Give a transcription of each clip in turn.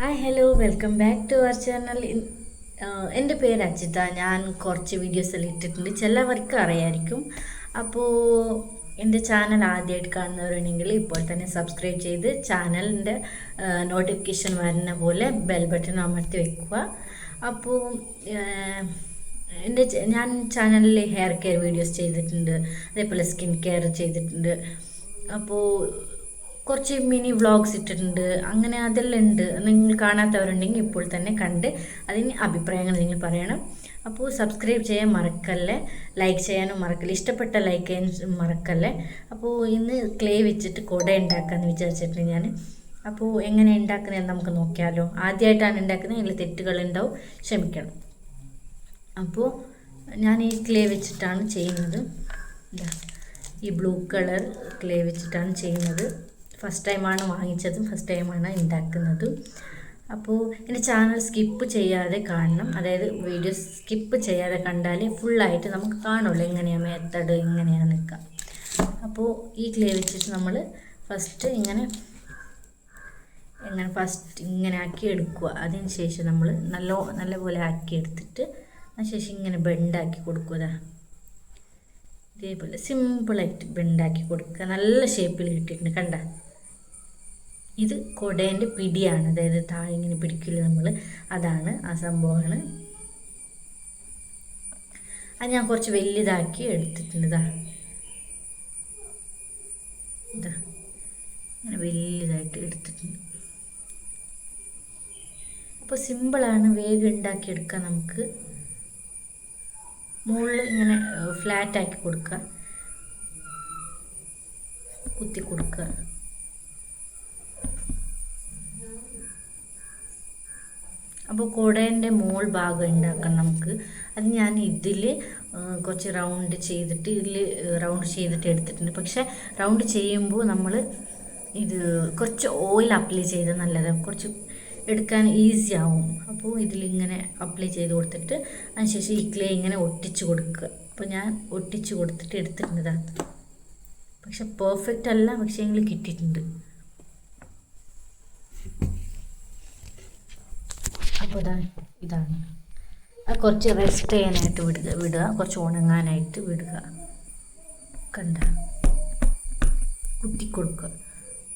Hi hello welcome back to our channel എന്റെ പേര് അജിത. ഞാൻ കുറച്ച് വീഡിയോസ് എല്ലാം ഇട്ടിട്ടുണ്ട്. ചിലവർക്ക് അറിയായിരിക്കും. അപ്പോൾ എന്റെ ചാനൽ ആദ്യമായിട്ട് കാണുന്നവരുണ്ടെങ്കിൽ ഇപ്പോൾ തന്നെ സബ്സ്ക്രൈബ് ചെയ്ത് ചാനലിന്റെ നോട്ടിഫിക്കേഷൻ വരുന്ന പോലെ ബെൽ ബട്ടൺ അമർത്തി വെക്കുക. അപ്പോൾ എന്റെ ച- ഞാൻ ചാനലിൽ ഹെയർ കെയർ വീഡിയോസ് ചെയ്തിട്ടുണ്ട്. അതേപോലെ സ്കിൻ കെയർ ചെയ്തിട്ടുണ്ട്. അപ്പോൾ കുറച്ച് മിനി വ്ളോഗ്സ് ഇട്ടിട്ടുണ്ട്. അങ്ങനെ അതെല്ലാം ഉണ്ട് നിങ്ങൾ കാണാത്തവരുണ്ടെങ്കിൽ ഇപ്പോൾ തന്നെ കണ്ട് അതിന് അഭിപ്രായങ്ങൾ നിങ്ങൾ പറയണം. അപ്പോൾ സബ്സ്ക്രൈബ് ചെയ്യാൻ മറക്കല്ലേ? ലൈക്ക് ചെയ്യാനും മറക്കല്ലേ? ഇഷ്ടപ്പെട്ട ലൈക്ക് ചെയ്യാൻ മറക്കല്ലേ? അപ്പോൾ ഇന്ന് ക്ലേ വെച്ചിട്ട് കുട ഉണ്ടാക്കാമെന്ന് വിചാരിച്ചിട്ട് ഞാൻ. അപ്പോൾ എങ്ങനെ ഉണ്ടാക്കുന്നതെന്ന് നമുക്ക് നോക്കിയാലോ. ആദ്യമായിട്ടാണ് ഉണ്ടാക്കുന്നത്. അതിൽ തെറ്റുകളുണ്ടാവും ക്ഷമിക്കണം. അപ്പോൾ ഞാൻ ഈ ക്ലേ വെച്ചിട്ടാണ് ചെയ്യുന്നത്. ഈ ബ്ലൂ കളർ ക്ലേ വെച്ചിട്ടാണ് ചെയ്യുന്നത്. ഫസ്റ്റ് ടൈമാണ് വാങ്ങിച്ചതും ഫസ്റ്റ് ടൈമാണ് ഉണ്ടാക്കുന്നതും അപ്പോൾ എന്റെ ചാനൽ സ്കിപ്പ് ചെയ്യാതെ കാണണം. അതായത് വീഡിയോ സ്കിപ്പ് ചെയ്യാതെ കണ്ടാൽ ഫുള്ളായിട്ട് നമുക്ക് കാണുള്ളൂ എങ്ങനെയാണ് മെത്തഡ് എങ്ങനെയാണ് നിൽക്കുക അപ്പോൾ ഈ ക്ലേ വെച്ചിട്ട് നമ്മൾ ഫസ്റ്റ് ഇങ്ങനെ എങ്ങനെ ഫസ്റ്റ് ഇങ്ങനെ ആക്കി എടുക്കുക. അതിന് ശേഷം നമ്മൾ നല്ല നല്ലപോലെ ആക്കി എടുത്തിട്ട് അതിനുശേഷം ഇങ്ങനെ ബെൻഡാക്കി കൊടുക്കുക. ഇതേപോലെ സിമ്പിളായിട്ട് ബെൻഡാക്കി കൊടുക്കുക. നല്ല ഷേപ്പിൽ കിട്ടിയിട്ടുണ്ട്. കണ്ട? ഇത് കൊടേന്റെ പിടിയാണ്. അതായത് താഴെ ഇങ്ങനെ പിടിക്കില്ല നമ്മൾ അതാണ് ആ സംഭവമാണ്. അത് ഞാൻ കുറച്ച് വലുതാക്കി എടുത്തിട്ടുണ്ട്. ഇതാ. ഇതാ. ഇങ്ങനെ വലുതായിട്ട് എടുത്തിട്ടുണ്ട്. അപ്പോൾ സിമ്പിളാണ് വേഗം ഉണ്ടാക്കിയെടുക്കാൻ നമുക്ക്. മുകളിൽ ഇങ്ങനെ ഫ്ലാറ്റ് ആക്കി കൊടുക്കുക. കുത്തി കൊടുക്കുക. അപ്പോൾ കുടേന്റെ മോൾ ഭാഗം ഉണ്ടാക്കണം നമുക്ക്. അത് ഞാൻ ഇതിൽ കുറച്ച് റൗണ്ട് ചെയ്തിട്ട് ഇതിൽ റൗണ്ട് ചെയ്തിട്ട് എടുത്തിട്ടുണ്ട്. പക്ഷേ റൗണ്ട് ചെയ്യുമ്പോൾ നമ്മൾ ഇത് കുറച്ച് ഓയിൽ അപ്ലൈ ചെയ്ത് നല്ലതാണ്. കുറച്ച് എടുക്കാൻ ഈസി ആവും. അപ്പോൾ ഇതിലിങ്ങനെ അപ്ലൈ ചെയ്ത് കൊടുത്തിട്ട് അതിനുശേഷം ഈ ക്ലേ ഇങ്ങനെ ഒട്ടിച്ച് കൊടുക്കുക. അപ്പോൾ ഞാൻ ഒട്ടിച്ച് കൊടുത്തിട്ട് എടുത്തിട്ടുണ്ട് പക്ഷെ പെർഫെക്റ്റ് അല്ല. പക്ഷേ എങ്കിൽ കിട്ടിയിട്ടുണ്ട്. അപ്പോൾ ഇതാണ് ഇതാണ്. അത് കുറച്ച് റെസ്റ്റ് ചെയ്യാനായിട്ട് വിടുക വിടുക. കുറച്ച് ഉണങ്ങാനായിട്ട് വിടുക. കണ്ട? കുത്തി കൊടുക്കുക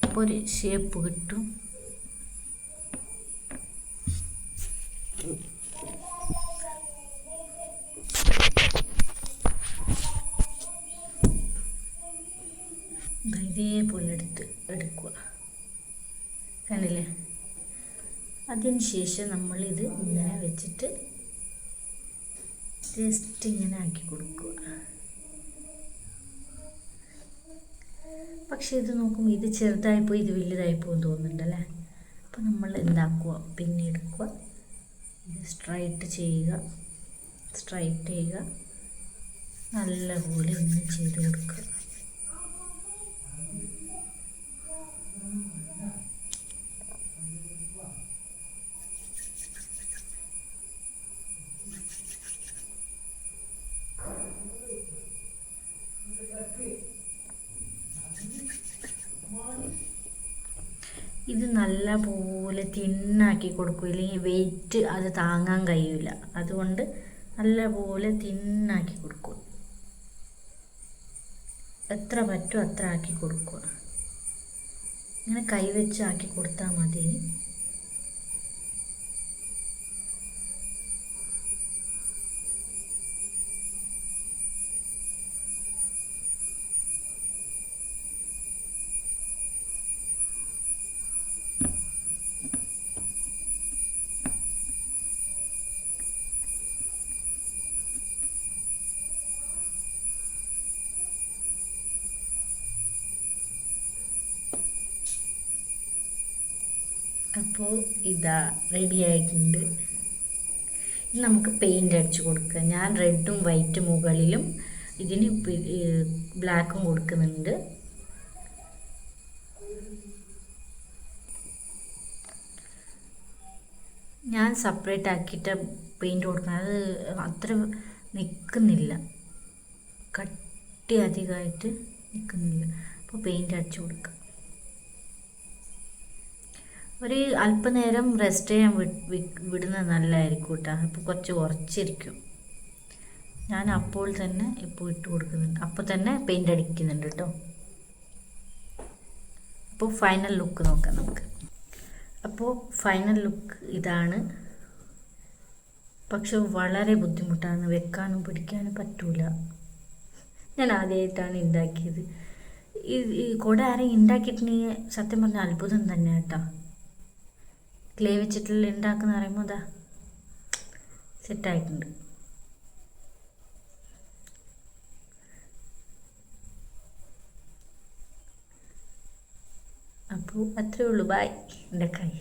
അപ്പോൾ ഒരു ഷേപ്പ് കിട്ടും. ഇതേപോലെ എടുത്ത് എടുക്കുക. കണ്ടില്ലേ? അതിന് ശേഷം നമ്മളിത് ഇങ്ങനെ വെച്ചിട്ട് ജസ്റ്റ് ഇങ്ങനെ ആക്കി കൊടുക്കുക. പക്ഷെ ഇത് നോക്കുമ്പോൾ ഇത് ചെറുതായിപ്പോൾ ഇത് വലുതായിപ്പോൾ തോന്നുന്നുണ്ടല്ലേ അപ്പോൾ നമ്മൾ എന്താക്കുക? പിന്നെ എടുക്കുക. ഇത് സ്ട്രൈറ്റ് ചെയ്യുക. സ്ട്രൈറ്റ് ചെയ്യുക. നല്ലപോലെ ഒന്ന് ചെയ്ത് കൊടുക്കുക. ഇത് നല്ല പോലെ തിന്നാക്കി കൊടുക്കും. ഇല്ലെങ്കിൽ വെയിറ്റ് അത് താങ്ങാൻ കഴിയില്ല അതുകൊണ്ട് നല്ല പോലെ തിന്നാക്കി കൊടുക്കും. എത്ര പറ്റും അത്ര ആക്കി കൊടുക്കുക ഇങ്ങനെ കൈവച്ച് ആക്കി കൊടുത്താൽ മതി. അപ്പോൾ ഇതാ റെഡി ആയിട്ടുണ്ട്. നമുക്ക് പെയിന്റ് അടിച്ചു കൊടുക്കുക. ഞാൻ റെഡും വൈറ്റും മുകളിലും ഇതിന് ബ്ലാക്കും കൊടുക്കുന്നുണ്ട്. ഞാൻ സെപ്പറേറ്റ് ആക്കിയിട്ട് പെയിന്റ് കൊടുക്കുന്നത്. അത് അത്ര നിൽക്കുന്നില്ല കട്ടി അധികമായിട്ട് നിൽക്കുന്നില്ല അപ്പോൾ പെയിന്റ് അടിച്ചു കൊടുക്കുക ഒരു അല്പനേരം റെസ്റ്റ് ചെയ്യാൻ വിടുന്നത് നല്ലതായിരിക്കും കേട്ടോ അപ്പോൾ കുറച്ച് കുറച്ചിരിക്കും. ഞാൻ അപ്പോൾ തന്നെ ഇപ്പോൾ ഇട്ട് കൊടുക്കുന്നുണ്ട്. അപ്പോൾ തന്നെ പെയിന്റ് അടിക്കുന്നുണ്ട് കേട്ടോ അപ്പോൾ ഫൈനൽ ലുക്ക് നോക്കാം നമുക്ക്. അപ്പോൾ ഫൈനൽ ലുക്ക് ഇതാണ്. പക്ഷെ വളരെ ബുദ്ധിമുട്ടാണ്. വെക്കാനും പിടിക്കാനും പറ്റൂല. ഞാൻ ആദ്യമായിട്ടാണ് ഉണ്ടാക്കിയത് ഈ കുട ആരെയും ഉണ്ടാക്കിയിട്ടുണ്ടെങ്കിൽ സത്യം പറഞ്ഞാൽ അത്ഭുതം തന്നെ കേട്ടോ ക്ലേ വെച്ചിട്ടുള്ള ഉണ്ടാക്കുന്ന പറയുമ്പോൾ അതാ സെറ്റായിട്ടുണ്ട്. അപ്പോൾ അത്രേ ഉള്ളൂ. ബായ് എന്റെ കൈ.